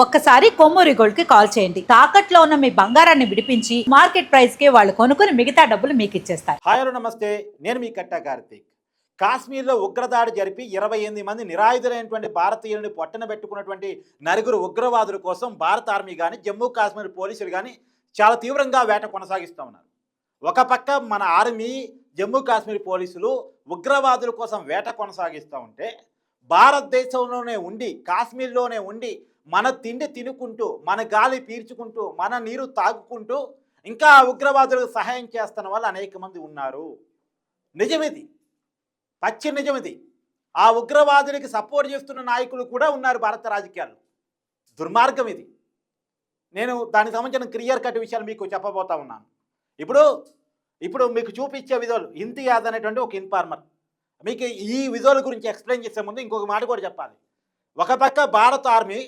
ఒక్కసారి కొమ్మూరి గోల్డ్కి కాల్ చేయండి. తాకట్లో ఉన్న మీ బంగారాన్ని విడిపించి మార్కెట్ ప్రైస్కి వాళ్ళు కొనుక్కుని మిగతా డబ్బులు మీకు ఇచ్చేస్తారు. హాయ్ నమస్తే. నేను మీ కట్టా కార్తీక్. కాశ్మీర్లో ఉగ్రదాడి జరిపి ఇరవై ఎనిమిది మంది నిరాయుధులైనటువంటి భారతీయులను పొట్టన పెట్టుకున్నటువంటి నలుగురు ఉగ్రవాదుల కోసం భారత ఆర్మీ కానీ జమ్మూ కాశ్మీర్ పోలీసులు కానీ చాలా తీవ్రంగా వేట కొనసాగిస్తూ ఉన్నారు. ఒక పక్క మన ఆర్మీ జమ్మూ కాశ్మీర్ పోలీసులు ఉగ్రవాదుల కోసం వేట కొనసాగిస్తూ ఉంటే భారతదేశంలోనే ఉండి కాశ్మీర్లోనే ఉండి మన తిండి తినుకుంటూ మన గాలి పీల్చుకుంటూ మన నీరు తాగుకుంటూ ఇంకా ఉగ్రవాదులకు సహాయం చేస్తున్న వాళ్ళు అనేక మంది ఉన్నారు. నిజమిది పచ్చి నిజమిది ఆ ఉగ్రవాదులకి సపోర్ట్ చేస్తున్న నాయకులు కూడా ఉన్నారు భారత రాజకీయాల్లో. దుర్మార్గం ఇది. నేను దానికి సంబంధించిన క్లియర్ కట్ విషయాలు మీకు చెప్పబోతా ఉన్నాను. ఇప్పుడు ఇప్పుడు మీకు చూపించే విధులు ఇంతియాజ్ అనేటువంటి ఒక ఇన్ఫార్మర్ మీకు ఈ విధుల గురించి ఎక్స్ప్లెయిన్ చేసే ముందు ఇంకొక మాట కూడా చెప్పాలి. ఒక పక్క భారత ఆర్మీ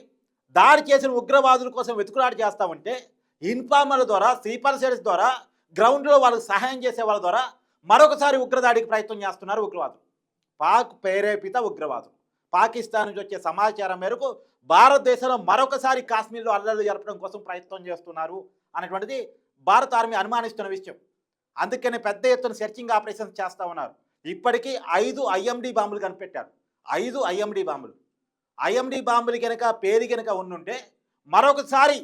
దాడి చేసిన ఉగ్రవాదుల కోసం వెతుకులాట చేస్తామంటే ఇన్ఫార్మర్ల ద్వారా స్లీపర్ సెల్స్ ద్వారా గ్రౌండ్లో వాళ్ళకి సహాయం చేసే వాళ్ళ ద్వారా మరొకసారి ఉగ్రదాడికి ప్రయత్నం చేస్తున్నారు ఉగ్రవాదులు. పాక్ ప్రేరేపిత ఉగ్రవాదులు. పాకిస్తాన్ నుంచి వచ్చే సమాచారం మేరకు భారతదేశంలో మరొకసారి కాశ్మీర్లో అల్లర్లు జరపడం కోసం ప్రయత్నం చేస్తున్నారు అనేటువంటిది భారత ఆర్మీ అనుమానిస్తున్న విషయం. అందుకనే పెద్ద ఎత్తున సెర్చింగ్ ఆపరేషన్స్ చేస్తూ ఉన్నారు. ఇప్పటికీ ఐదు ఐఎండి బాంబులు కనిపెట్టారు. ఐదు ఐఎండి బాంబులు. ఐఎండి బాంబులు కనుక పేరు కనుక ఉండుంటే మరొకసారి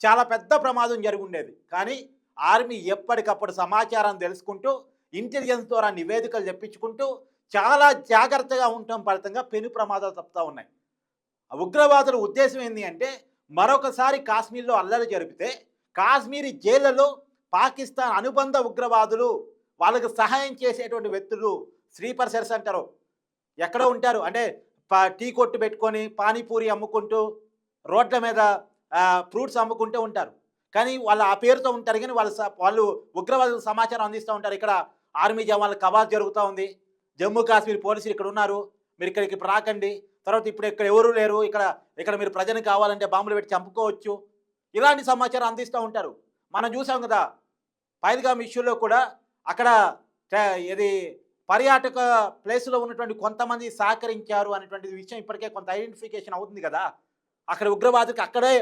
చాలా పెద్ద ప్రమాదం జరుగుండేది. కానీ ఆర్మీ ఎప్పటికప్పుడు సమాచారం తెలుసుకుంటూ ఇంటెలిజెన్స్ ద్వారా నివేదికలు తెప్పించుకుంటూ చాలా జాగ్రత్తగా ఉండటం ఫలితంగా పెను ప్రమాదాలు తప్పుతూ ఉన్నాయి. ఉగ్రవాదుల ఉద్దేశం ఏంటి అంటే మరొకసారి కాశ్మీర్లో అల్లరి జరిపితే కాశ్మీరీ జైళ్ళలో పాకిస్తాన్ అనుబంధ ఉగ్రవాదులు వాళ్ళకు సహాయం చేసేటువంటి వ్యక్తులు స్లీపర్ సెల్స్ అంటారు. ఎక్కడో ఉంటారు. అంటే టీ కొట్టు పెట్టుకొని పానీపూరి అమ్ముకుంటూ రోడ్ల మీద ఫ్రూట్స్ అమ్ముకుంటూ ఉంటారు. కానీ వాళ్ళు ఆ పేరుతో ఉంటారు కానీ వాళ్ళ స- వాళ్ళు ఉగ్రవాదులకు సమాచారం అందిస్తూ ఉంటారు. ఇక్కడ ఆర్మీ జవాన్ల కవాత్ జరుగుతూ ఉంది. జమ్మూ కాశ్మీర్ పోలీసులు ఇక్కడ ఉన్నారు. మీరు ఇక్కడికి రాకండి. తర్వాత ఇప్పుడు ఇక్కడ ఎవరు లేరు. ఇక్కడ ఇక్కడ మీరు ప్రజలు కావాలంటే బాంబులు పెట్టి చంపుకోవచ్చు. ఇలాంటి సమాచారం అందిస్తూ ఉంటారు. మనం చూసాం కదా పైల్గామ్ ఇష్యూలో కూడా అక్కడ ఇది పర్యాటక ప్లేస్లో ఉన్నటువంటి కొంతమంది సహకరించారు అనేటువంటి విషయం ఇప్పటికే కొంత ఐడెంటిఫికేషన్ అవుతుంది కదా. అక్కడ ఉగ్రవాదులకు అక్కడే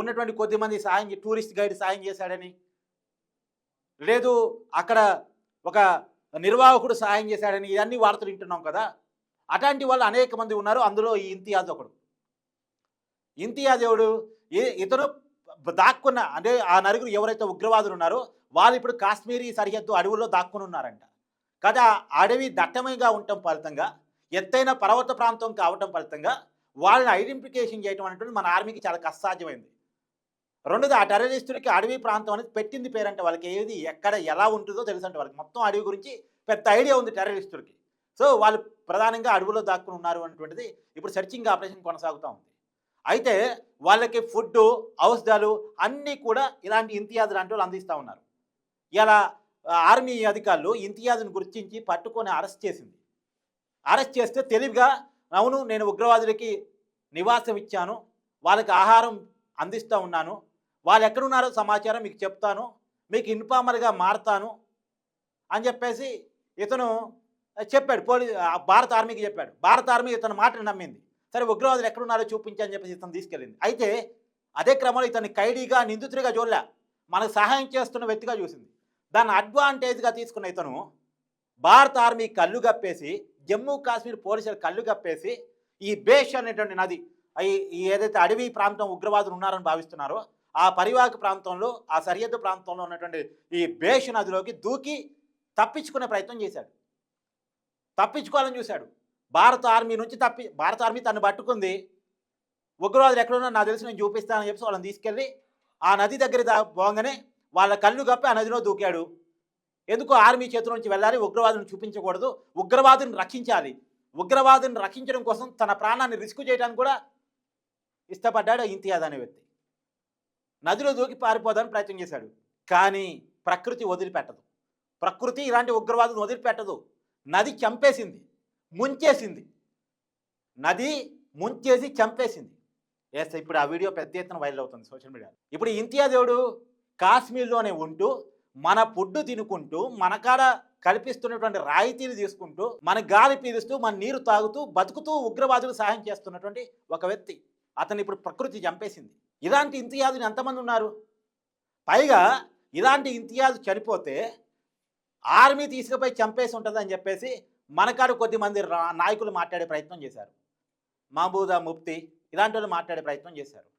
ఉన్నటువంటి కొద్దిమంది సాయం టూరిస్ట్ గైడ్ సాయం చేశాడని. లేదు అక్కడ ఒక నిర్వాహకుడు సాయం చేశాడని ఇవన్నీ వార్తలు వింటున్నాం కదా. అట్లాంటి వాళ్ళు అనేక మంది ఉన్నారు. అందులో ఈ ఇంతియాజ్ ఒకడు. ఇంతియాజ్ ఎవడు? ఇతను దాక్కున్న అంటే ఆ నలుగురు ఎవరైతే ఉగ్రవాదులు ఉన్నారో వాళ్ళు ఇప్పుడు కాశ్మీరీ సరిహద్దు అడవుల్లో దాక్కుని ఉన్నారంట కదా అడవి దట్టమైగా ఉండటం ఫలితంగా ఎత్తైన పర్వత ప్రాంతం కావటం ఫలితంగా వాళ్ళని ఐడెంటిఫికేషన్ చేయడం అనేటువంటి మన ఆర్మీకి చాలా అసాధ్యమైంది రెండోది ఆ టెర్రరిస్టులకి అడవి ప్రాంతం అనేది పెట్టింది పేరంటే వాళ్ళకి ఏది ఎక్కడ ఎలా ఉంటుందో తెలుసు అంటే వాళ్ళకి. మొత్తం అడవి గురించి పెద్ద ఐడియా ఉంది టెర్రరిస్టులకి. సో వాళ్ళు ప్రధానంగా అడవిలో దాక్కుని ఉన్నారు అనేటువంటిది ఇప్పుడు సెర్చింగ్ ఆపరేషన్ కొనసాగుతూ ఉంది. అయితే వాళ్ళకి ఫుడ్ ఔషధాలు అన్నీ కూడా ఇలాంటి ఇంతియాజ్ లాంటి వాళ్ళు అందిస్తూ ఉన్నారు. ఇలా ఆర్మీ అధికారులు ఇంతియాజ్ను గుర్తించి పట్టుకొని అరెస్ట్ చేసింది. అరెస్ట్ చేస్తే తెలివిగా అవును నేను ఉగ్రవాదులకి నివాసం ఇచ్చాను వాళ్ళకి ఆహారం అందిస్తూ ఉన్నాను వాళ్ళు ఎక్కడున్నారో సమాచారం మీకు చెప్తాను మీకు ఇన్ఫార్మర్గా మారుతాను అని చెప్పేసి ఇతను చెప్పాడు. పోలీ ఆ భారత ఆర్మీకి చెప్పాడు. భారత ఆర్మీ ఇతని మాటను నమ్మింది. సరే ఉగ్రవాదులు ఎక్కడున్నారో చూపించని చెప్పేసి ఇతను తీసుకెళ్ళింది. అయితే అదే క్రమంలో ఇతన్ని ఖైడీగా నిందితుడిగా చూడలే మనకు సహాయం చేస్తున్న వ్యక్తిగా చూసింది. దాన్ని అడ్వాంటేజ్గా తీసుకున్న ఇతను భారత ఆర్మీ కళ్ళు కప్పేసి జమ్మూ కాశ్మీర్ పోలీసులు కళ్ళు కప్పేసి ఈ బేష్ అనేటువంటి నది ఈ- ఏదైతే అడవి ప్రాంతం ఉగ్రవాదులు ఉన్నారని భావిస్తున్నారో ఆ పరివాహక ప్రాంతంలో ఆ సరిహద్దు ప్రాంతంలో ఉన్నటువంటి ఈ బేష్ నదిలోకి దూకి తప్పించుకునే ప్రయత్నం చేశాడు. తప్పించుకోవాలని చూశాడు. భారత ఆర్మీ నుంచి తప్పి భారత ఆర్మీ తను పట్టుకుంది. ఉగ్రవాదులు ఎక్కడున్నా నాకు తెలిసి నేను చూపిస్తానని చెప్పి వాళ్ళని తీసుకెళ్ళి ఆ నది దగ్గర పోగానే వాళ్ళ కళ్ళు కప్పి ఆ నదిలో దూకాడు. ఎందుకు ఆర్మీ చేతుల నుంచి వెళ్ళాలి? ఉగ్రవాదులను చూపించకూడదు. ఉగ్రవాదుని రక్షించాలి. ఉగ్రవాదుని రక్షించడం కోసం తన ప్రాణాన్ని రిస్క్ చేయడానికి కూడా ఇష్టపడ్డాడు ఇంతియాజ్ అనే వ్యక్తి. నదిలో దూకి పారిపోదానికి ప్రయత్నం చేశాడు. కానీ ప్రకృతి వదిలిపెట్టదు. ప్రకృతి ఇలాంటి ఉగ్రవాదులను వదిలిపెట్టదు. నది చంపేసింది. ముంచేసింది. నది ముంచేసి చంపేసింది. ఎస్ ఇప్పుడు ఆ వీడియో పెద్ద ఎత్తున వైరల్ అవుతుంది సోషల్ మీడియా ఇప్పుడు ఇంతియాజ్ ఎవడు? కాశ్మీర్లోనే ఉంటూ మన ఫుడ్ తినుకుంటూ మన కాడ కల్పిస్తున్నటువంటి రాయితీలు తీసుకుంటూ మన గాలి పీలుస్తూ మన నీరు తాగుతూ బతుకుతూ ఉగ్రవాదులు సహాయం చేస్తున్నటువంటి ఒక వ్యక్తి. అతను ఇప్పుడు ప్రకృతి చంపేసింది. ఇలాంటి ఇంతియాజులు ఎంతమంది ఉన్నారు? పైగా ఇలాంటి ఇంతియాజు చనిపోతే ఆర్మీ తీసుకుపోయి చంపేసి ఉంటుంది అని చెప్పేసి మనకాడు కొద్దిమంది రా- నాయకులు మాట్లాడే ప్రయత్నం చేశారు. మహబూదా ముఫ్తీ ఇలాంటి వాళ్ళు మాట్లాడే ప్రయత్నం చేశారు.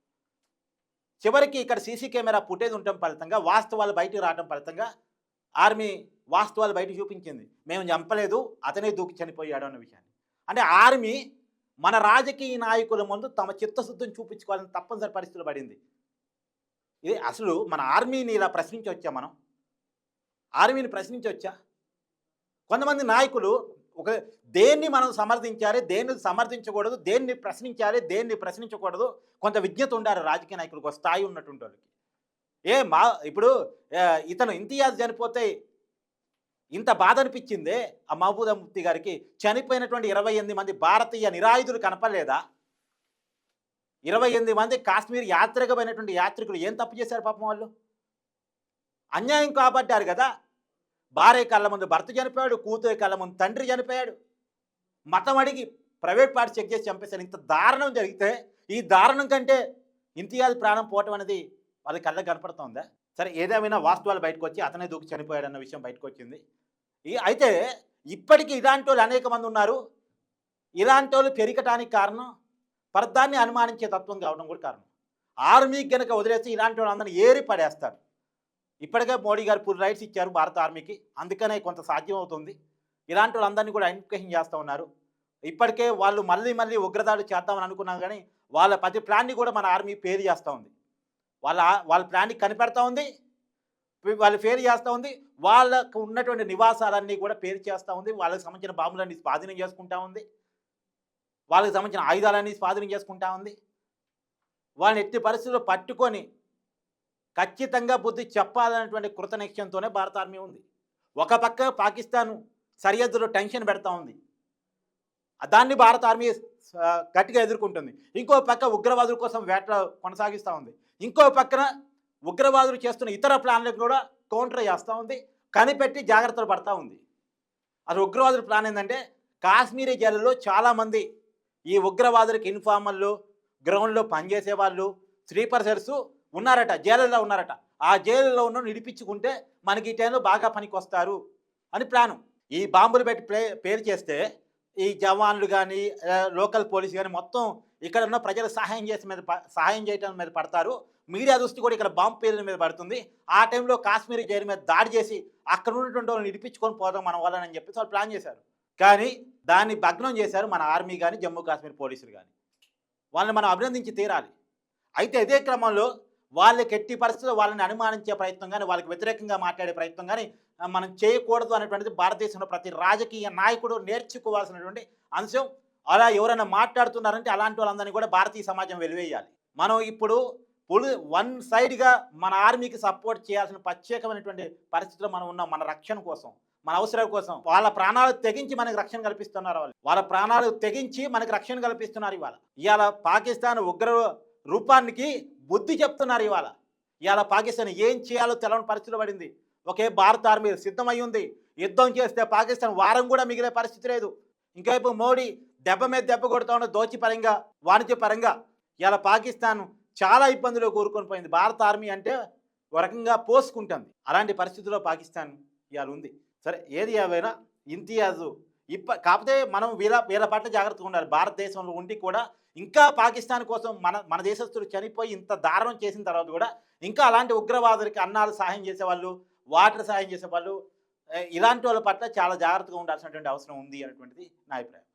చివరికి ఇక్కడ సీసీ కెమెరా ఫుటేజ్ ఉండటం ఫలితంగా వాస్తవాలు బయటకు రావడం ఫలితంగా ఆర్మీ వాస్తవాలు బయట చూపించింది. మేము చంపలేదు అతనే దూకి చనిపోయాడు అన్న విషయాన్ని. అంటే ఆర్మీ మన రాజకీయ నాయకుల ముందు తమ చిత్తశుద్ధిని చూపించుకోవాలని తప్పనిసరి పరిస్థితులు పడింది. ఇది అసలు మన ఆర్మీని ఇలా ప్రశ్నించవచ్చా మనం? ఆర్మీని ప్రశ్నించవచ్చా? కొంతమంది నాయకులు ఒక దేన్ని మనం సమర్థించాలి దేన్ని సమర్థించకూడదు దేన్ని ప్రశ్నించాలి దేన్ని ప్రశ్నించకూడదు కొంత విజ్ఞత ఉండాలి రాజకీయ నాయకులకు ఒక స్థాయి ఉన్నటువంటి వాళ్ళకి. ఏ మా ఇప్పుడు ఇతను ఇంతియాజ్ చనిపోతే ఇంత బాధ అనిపించిందే ఆ మహబూదా ముఫ్తి గారికి? చనిపోయినటువంటి ఇరవై ఎనిమిది మంది భారతీయ నిరాయుధులు కనపడలేదా? ఇరవై ఎనిమిది మంది కాశ్మీర్ యాత్రికమైనటువంటి యాత్రికులు ఏం తప్పు చేశారు పాపం వాళ్ళు? అన్యాయం కాబట్టారు కదా. భార్య కళ్ళ ముందు భర్త చనిపోయాడు కూతురి కళ్ళ ముందు తండ్రి చనిపోయాడు. మతం అడిగి ప్రైవేట్ పార్టీ చెక్ చేసి చంపేశారు. ఇంత దారుణం జరిగితే ఈ దారుణం కంటే ఇంతియాజ్ ప్రాణం పోవటం అనేది వాళ్ళ కళ్ళ కనపడుతుందా? సరే ఏదేమైనా వాస్తవాలు బయటకు వచ్చి అతనే దూకి చనిపోయాడు అన్న విషయం బయటకు వచ్చింది ఈ అయితే ఇప్పటికీ ఇలాంటి వాళ్ళు అనేక మంది ఉన్నారు. ఇలాంటి వాళ్ళు పెరగటానికి కారణం పరదాన్ని అనుమానించే తత్వం కావడం కూడా కారణం. ఆర్మీకి గనక వదిలేస్తే ఇలాంటి వాళ్ళందరినీ ఏరి పడేస్తారు ఇప్పటికే మోడీ గారు ఫుల్ రైట్స్ ఇచ్చారు భారత ఆర్మీకి. అందుకనే కొంత సాధ్యం అవుతుంది. ఇలాంటి వాళ్ళందరినీ కూడా ఐడెంటిఫికేషన్ చేస్తూ ఉన్నారు. ఇప్పటికే వాళ్ళు మళ్ళీ మళ్ళీ ఉగ్రదాడులు చేద్దామని అనుకున్నాం కానీ వాళ్ళ ప్రతి ప్లాన్ని కూడా మన ఆర్మీ పేరు చేస్తూ ఉంది. వాళ్ళ వాళ్ళ ప్లాన్ని కనిపెడతా ఉంది. వాళ్ళు పేరు చేస్తూ ఉంది. వాళ్ళకు ఉన్నటువంటి నివాసాలన్నీ కూడా పేరు చేస్తూ ఉంది. వాళ్ళకి సంబంధించిన బాంబులన్నీ స్వాధీనం చేసుకుంటా ఉంది. వాళ్ళకి సంబంధించిన ఆయుధాలన్నీ స్వాధీనం చేసుకుంటా ఉంది. వాళ్ళని ఎట్టి పరిస్థితుల్లో పట్టుకొని ఖచ్చితంగా బుద్ధి చెప్పాలనేటువంటి కృత నిశ్చయంతోనే భారత ఆర్మీ ఉంది. ఒక పక్క పాకిస్తాన్ సరిహద్దులో టెన్షన్ పెడతా ఉంది. దాన్ని భారత ఆర్మీ గట్టిగా ఎదుర్కొంటుంది. ఇంకో పక్క ఉగ్రవాదుల కోసం వేట కొనసాగిస్తూ ఉంది. ఇంకో పక్కన ఉగ్రవాదులు చేస్తున్న ఇతర ప్లాన్లకు కూడా కౌంటర్ చేస్తూ ఉంది. కనిపెట్టి జాగ్రత్తలు పడతా ఉంది. అసలు ఉగ్రవాదుల ప్లాన్ ఏంటంటే కాశ్మీరీ జైలులో చాలామంది ఈ ఉగ్రవాదులకు ఇన్ఫార్మర్లు గ్రౌండ్లో పనిచేసే వాళ్ళు స్లీపర్ సెల్స్ ఉన్నారట జైలులో ఉన్నారట. ఆ జైలులో ఉన్న నిడిపించుకుంటే మనకి ఈ టైంలో బాగా పనికి వస్తారు అని ప్లాను. ఈ బాంబులు పెట్టి ప్లే పేరు చేస్తే ఈ జవాన్లు కానీ లోకల్ పోలీస్ కానీ మొత్తం ఇక్కడ ఉన్న ప్రజలు సహాయం చేసే మీద సహాయం చేయడం మీద పడతారు. మీడియా దృష్టి కూడా ఇక్కడ బాంబు పేర్ల మీద పడుతుంది. ఆ టైంలో కాశ్మీర్ జైలు మీద దాడి చేసి అక్కడ ఉన్నటువంటి వాళ్ళని ఇడిపించుకొని పోదాం మన వాళ్ళని చెప్పేసి వాళ్ళు ప్లాన్ చేశారు. కానీ దాన్ని భగ్నం చేశారు మన ఆర్మీ కానీ జమ్మూ కాశ్మీర్ పోలీసులు కానీ వాళ్ళని మనం అభినందించి తీరాలి. అయితే ఇదే క్రమంలో వాళ్ళకి ఎట్టి పరిస్థితుల్లో వాళ్ళని అనుమానించే ప్రయత్నం కానీ వాళ్ళకి వ్యతిరేకంగా మాట్లాడే ప్రయత్నం కానీ మనం చేయకూడదు అనేటువంటిది భారతదేశంలో ప్రతి రాజకీయ నాయకుడు నేర్చుకోవాల్సినటువంటి అంశం. అలా ఎవరైనా మాట్లాడుతున్నారంటే అలాంటి వాళ్ళందరినీ కూడా భారతీయ సమాజం వెలివేయాలి. మనం ఇప్పుడు పులి వన్ సైడ్గా మన ఆర్మీకి సపోర్ట్ చేయాల్సిన ప్రత్యేకమైనటువంటి పరిస్థితిలో మనం ఉన్నాం మన రక్షణ కోసం మన అవసరాల కోసం. వాళ్ళ ప్రాణాలు తెగించి మనకు రక్షణ కల్పిస్తున్నారు వాళ్ళు. వాళ్ళ ప్రాణాలు తెగించి మనకు రక్షణ కల్పిస్తున్నారు ఇవాళ. ఇవాళ పాకిస్తాన్ ఉగ్ర రూపానికి బుద్ధి చెప్తున్నారు ఇవాళ. ఇవాళ పాకిస్తాన్ ఏం చేయాలో తెలవని పరిస్థితిలో పడింది. ఒకే భారత ఆర్మీ సిద్ధమై ఉంది యుద్ధం చేస్తే పాకిస్తాన్ వారం కూడా మిగిలే పరిస్థితి లేదు. ఇంకైపు మోడీ దెబ్బ మీద దెబ్బ కొడుతూ ఉన్న దోచి పరంగా వాణిజ్య పరంగా ఇలా పాకిస్తాన్ చాలా ఇబ్బందులు కూరుకొని పోయింది. భారత ఆర్మీ అంటే ఒక రకంగా పోసుకుంటుంది. అలాంటి పరిస్థితుల్లో పాకిస్తాన్ ఇవాళ ఉంది. సరే ఏది ఏవైనా ఇంతియాజు ఇప్ప కాకపోతే మనం వీళ్ళ వీళ్ళ పట్ల జాగ్రత్తగా ఉండాలి. భారతదేశంలో ఉండి కూడా ఇంకా పాకిస్తాన్ కోసం మన మన దేశస్తులు చనిపోయి ఇంత దారుణం చేసిన తర్వాత కూడా ఇంకా అలాంటి ఉగ్రవాదులకి అన్నాలు సహాయం చేసేవాళ్ళు వాటర్ సహాయం చేసేవాళ్ళు ఇలాంటి వాళ్ళ పట్ల చాలా జాగ్రత్తగా ఉండాల్సినటువంటి అవసరం ఉంది అనేటువంటిది నా అభిప్రాయం.